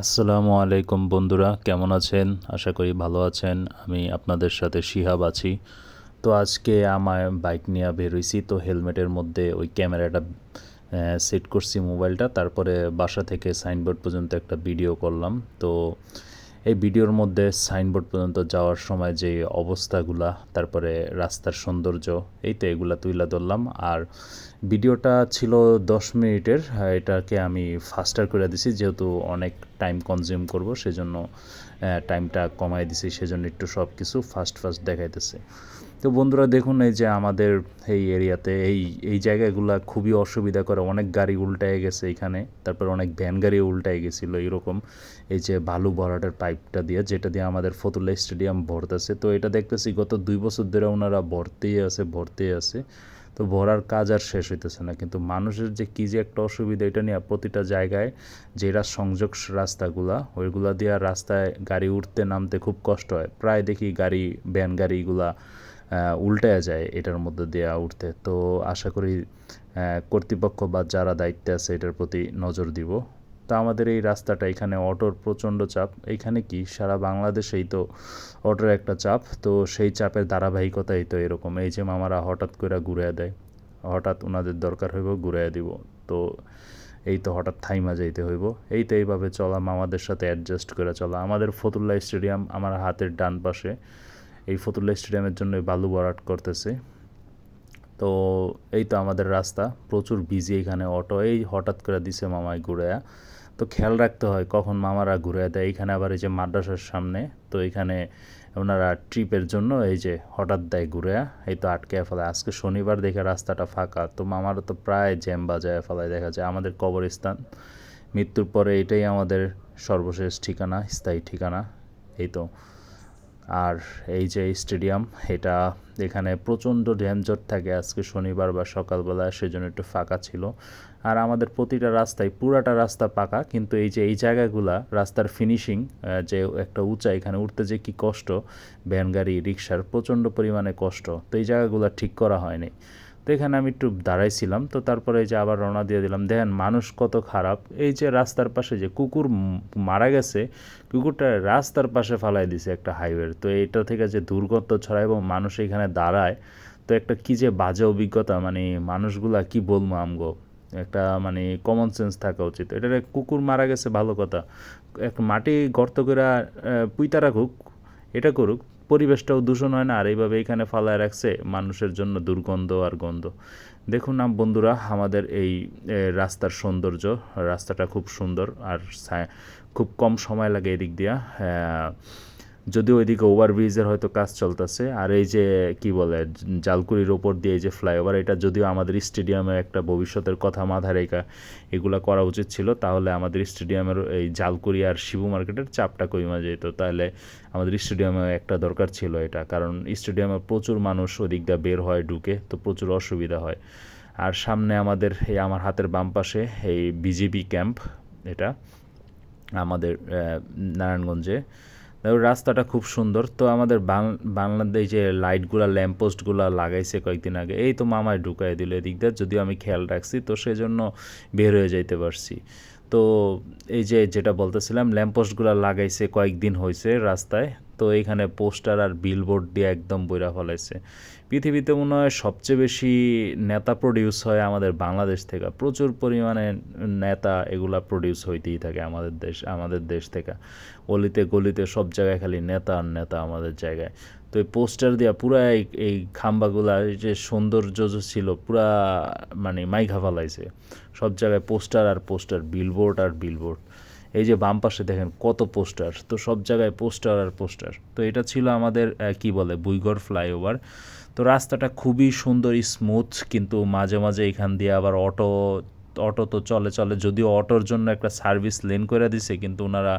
আসসালামু আলাইকুম বন্ধুরা, কেমন আছেন? আশা করি ভালো আছেন। আমি আপনাদের সাথে শিহাব আছি। তো আজকে আমার বাইক নিয়ে বেরোইছি। তো হেলমেটের মধ্যে ওই ক্যামেরাটা সেট করছি মোবাইলটা। তারপরে বাসা থেকে সাইনবোর্ড পর্যন্ত একটা ভিডিও করলাম। তো এই ভিডিওর মধ্যে সাইনবোর্ড পর্যন্ত যাওয়ার সময় যে অবস্থাগুলা, তারপরে রাস্তার সৌন্দর্য, এই তো এগুলা তুইলা ধরলাম। আর ভিডিওটা ছিল দশ মিনিটের, এটাকে আমি ফাস্টার করে দিছি, যেহেতু অনেক টাইম কনজিউম করব, সেজন্য টাইমটা কমাই দিছি, সেজন্য একটু সব কিছু ফাস্ট ফাস্ট দেখাইতেছে। তো বন্ধুরা দেখুন এই যে আমাদের এই এরিয়াতে, এই এই জায়গাগুলো খুবই অসুবিধা করে অনেক গাড়ি উল্টায় গেছে এখানে, তারপর অনেক ভ্যান গাড়ি উল্টায় গেছিল এরকম এই যে বালু ভরাটের পাইপটা দিয়ে, যেটা দিয়ে আমাদের ফতুল্লা স্টেডিয়াম ভরতেছে। তো এটা দেখতেছি গত দুই বছর ধরে ওনারা ভরতেই আছে ভরতেই আছে। তো ভরার কাজ আর শেষ হইতেছে না। কিন্তু মানুষের যে কী যে একটা অসুবিধা, এটা নিয়ে প্রতিটা জায়গায় যেটা সংযোগ রাস্তাগুলা, ওইগুলা দিয়ে রাস্তায় গাড়ি উঠতে নামতে খুব কষ্ট হয়। প্রায় দেখি গাড়ি, ভ্যান গাড়িগুলা উল্টে যায় এটার মধ্যে দিয়ে উঠতে। তো আশা করি কর্তৃপক্ষ বা যারা দায়িত্বে আছে এটার প্রতি নজর দিব। তা আমাদের এই রাস্তাটা এখানে অটোর প্রচণ্ড চাপ। এইখানে কি? সারা বাংলাদেশেই তো অটোর একটা চাপ। তো সেই চাপের ধারাবাহিকতাই তো এরকম। এই যে মামারা হঠাৎ করে ঘুরে দেয়, হঠাৎ ওনাদের দরকার হইব ঘুরে দিব। তো এই তো হঠাৎ থাইমা যাইতে হইব। এই তো এইভাবে চলা, মামাদের সাথে অ্যাডজাস্ট করে চলা। আমাদের ফতুল্লা স্টেডিয়াম আমার হাতের ডান পাশে। এই ফতুল্লা স্টেডিয়ামের জন্য বালু বরাট করতেছে। তো এই তো আমাদের রাস্তা, প্রচুর বিজি এখানে অটো এই হঠাৎ করে দিছে মামায় ঘুরে তো খেয়াল রাখতে হয় কখন মামারা ঘুরে দেয়, এখানে আবার এই যে মাদ্রাসার সামনে, তো এখানে ওনারা ট্রিপের জন্য এই যে হঠাৎ দেয় ঘুরে এই তো আটকে ফেলায়। আজকে শনিবার দেখে রাস্তাটা ফাঁকা, তো মামারা তো প্রায় জ্যাম বাজায় ফেলায় দেখা যায়, আমাদের কবরস্থান। মৃত্যুর পরে এটাই আমাদের সর্বশেষ ঠিকানা, স্থায়ী ঠিকানা, এই তো। আর এই যে স্টেডিয়াম, এটা এখানে প্রচণ্ড ড্যামজট থাকে। আজকে শনিবার বা সকালবেলা সেজন্য একটু ফাঁকা ছিল। আর আমাদের প্রতিটা রাস্তায়, পুরাটা রাস্তা পাকা, কিন্তু এই যে এই জায়গাগুলা, রাস্তার ফিনিশিং যে একটা উঁচা, এখানে উঠতে যে কী কষ্ট, ভ্যান, গাড়ি রিক্সার প্রচণ্ড পরিমাণে কষ্ট। তো এই জায়গাগুলো ঠিক করা হয়নি। তো এখানে আমি একটু দাঁড়াইছিলাম, তো তারপরে এই যে আবার রওনা দিয়ে দিলাম। দেখেন মানুষ কত খারাপ। এই যে রাস্তার পাশে যে কুকুর মারা গেছে, কুকুরটা রাস্তার পাশে ফালাই দিছে একটা হাইওয়ের। তো এটা থেকে যে দুর্গন্ধ ছড়ায় এবং মানুষ এখানে দাঁড়ায়, তো একটা কী যে বাজে অভিজ্ঞতা। মানে মানুষগুলা কি বলব আমগো? একটা মানে কমন সেন্স থাকা উচিত। এটা কুকুর মারা গেছে, ভালো কথা। এক মাটি গর্ত করে পুইতা রাখুক, এটা করুক পরিবেশটাও দূষণ হয় না, আর এইভাবে এখানে ফালায় রাখছে মানুষের জন্য দুর্গন্ধ আর গন্ধ। দেখুন না বন্ধুরা, আমাদের এই রাস্তার সৌন্দর্য, রাস্তাটা খুব সুন্দর আর খুব কম সময় লাগে এদিক দিয়া। যদিও ওইদিকে ওভারব্রিজের হয়তো কাজ চলতেছে, আর এই যে, কি বলে, জালকুড়ির ওপর দিয়ে যে ফ্লাইওভার এটা যদিও আমাদের স্টেডিয়ামে একটা ভবিষ্যতের কথা মাথা রেখা এগুলো করা উচিত ছিল, তাহলে আমাদের স্টেডিয়ামের এই জালকুড়ি আর শিবু মার্কেটের চাপটা কমে যেত, তাহলে আমাদের স্টেডিয়ামে একটা দরকার ছিল এটা, কারণ স্টেডিয়ামে প্রচুর মানুষ ওদিক দিয়ে বের হয়, ঢুকে তো প্রচুর অসুবিধা হয়। আর সামনে আমাদের, এই আমার হাতের বাম পাশে এই বিজেপি ক্যাম্প এটা আমাদের নারায়ণগঞ্জে রাস্তাটা খুব সুন্দর। তো আমাদের বাংলাদেশ যে লাইটগুলো ল্যাম্পপোস্টগুলো লাগাইছে কয়েকদিন আগে। এই তো মামায় ঢুকাই দিল এদিক দিয়ে, যদিও আমি খেয়াল রাখছি, তো সেজন্য বের হয়ে যাইতে পারছি। তো এই যে, যেটা বলতেছিলাম ল্যাম্পপোস্টগুলো লাগাইছে কয়েকদিন হয়েছে রাস্তায়। তো এইখানে পোস্টার আর বিলবোর্ড দিয়ে একদম বইরা ফলাইছে। পৃথিবীতে মনে হয় সবচেয়ে বেশি নেতা প্রডিউস হয় আমাদের বাংলাদেশ থেকে। প্রচুর পরিমাণে নেতা এগুলা প্রডিউস হইতেই থাকে আমাদের দেশ আমাদের দেশ থেকে। অলিতে গলিতে সব জায়গায় খালি নেতা আর নেতা আমাদের জায়গায়। তো এই পোস্টার দেওয়া পুরা এই খাম্বাগুলা যে সৌন্দর্য ছিল পুরা মানে মাইঘা ফালাইছে। সব জায়গায় পোস্টার আর পোস্টার বিলবোর্ড আর বিলবোর্ড এই যে বাম পাশে দেখেন কত পোস্টার, তো সব জায়গায় পোস্টার আর পোস্টার। তো এটা ছিল আমাদের কি বলে বুইগড় ফ্লাইওভার। তো রাস্তাটা খুবই সুন্দর স্মুথ কিন্তু মাঝে মাঝে এখান দিয়ে আবার অটো অটো তো চলে চলে। যদিও অটোর জন্য একটা সার্ভিস লেন করে দিছে, কিন্তু ওনারা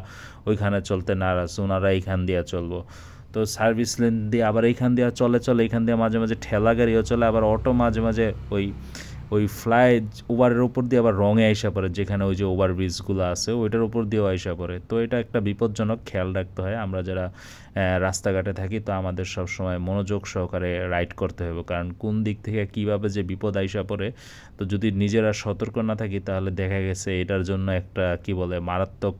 ওইখানে চলতে নারাজ, ওনারা এইখান দিয়ে চলবো। তো সার্ভিস লেন দিয়ে আবার এইখান দিয়ে চলে চলে। এখান দিয়ে মাঝে মাঝে ঠেলা গাড়িও চলে, আবার অটো মাঝে মাঝে ওই ওই ফ্লাই ওভারের উপর দিয়ে আবার রঙে আইসা পড়ে, যেখানে ওই যে ওভার ব্রিজগুলো আছে, ওইটার উপর দিয়েও আইসা পড়ে। তো এটা একটা বিপজ্জনক খেয়াল রাখতে হয়। আমরা যারা রাস্তাঘাটে থাকি, তো আমাদের সবসময় মনোযোগ সহকারে রাইড করতে হবে। কারণ কোন দিক থেকে কীভাবে যে বিপদ আইসা পড়ে, তো যদি নিজেরা সতর্ক না থাকি, তাহলে দেখা গেছে এটার জন্য একটা, কি বলে, মারাত্মক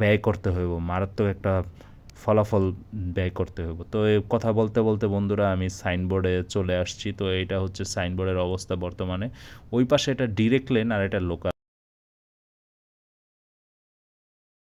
ব্যয় করতে হইব। মারাত্মক একটা ফলাফল ব্যয় করতে হইব। তো কথা বলতে বলতে বন্ধুরা, আমি সাইনবোর্ডে চলে আসছি। তো এটা হচ্ছে সাইনবোর্ডের অবস্থা বর্তমানে। ওই পাশে এটা ডিরেক্ট লেন আর এটা লোকাল